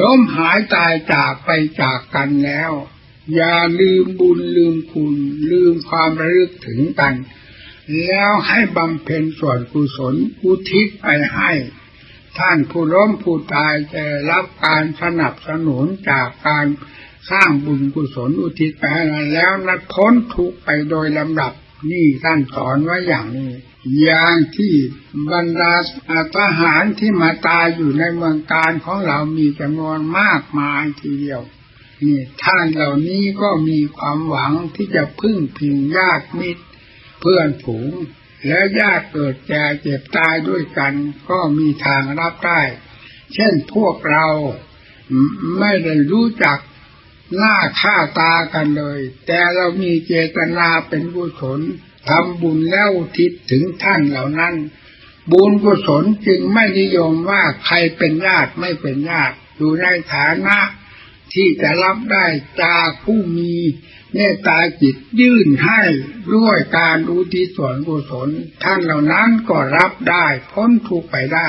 ล้มหายตายจากไปจากกันแล้ว อย่าลืมบุญลืมคุณ ลืมความระลึกถึงกัน แล้วให้บำเพ็ญส่วนกุศลอุทิศไปให้ ท่านผู้ล้มผู้ตายจะรับการสนับสนุนจากการสร้างบุญกุศลอุทิศไปให้แล้วนัดพ้นทุกไปโดยลำดับ นี่ท่านสอนไว้อย่างนี้ อย่างที่บรรดาทหารที่มาตายอยู่ในเมืองการของเรามีจำนวนมากมายทีเดียว นี่ท่านเหล่านี้ก็มีความหวังที่จะพึ่งพิงญาติมิตร เพื่อนฝูง และญาติเกิดแก่เจ็บตายด้วยกัน ก็มีทางรับได้ เช่นพวกเราไม่ได้รู้จัก หน้าค่าตากันเลย แต่เรามีเจตนาเป็นกุศลทำบุญแล้วทิศถึงท่านเหล่านั้น บุญกุศลจึงไม่นิยมว่าใครเป็นญาติไม่เป็นญาติอยู่ในฐานะ ที่จะรับได้จากผู้มีเมตตาจิตยื่นให้ด้วยการอุทิศส่วนกุศลท่านเหล่านั้นก็รับได้พ้นทุกไปได้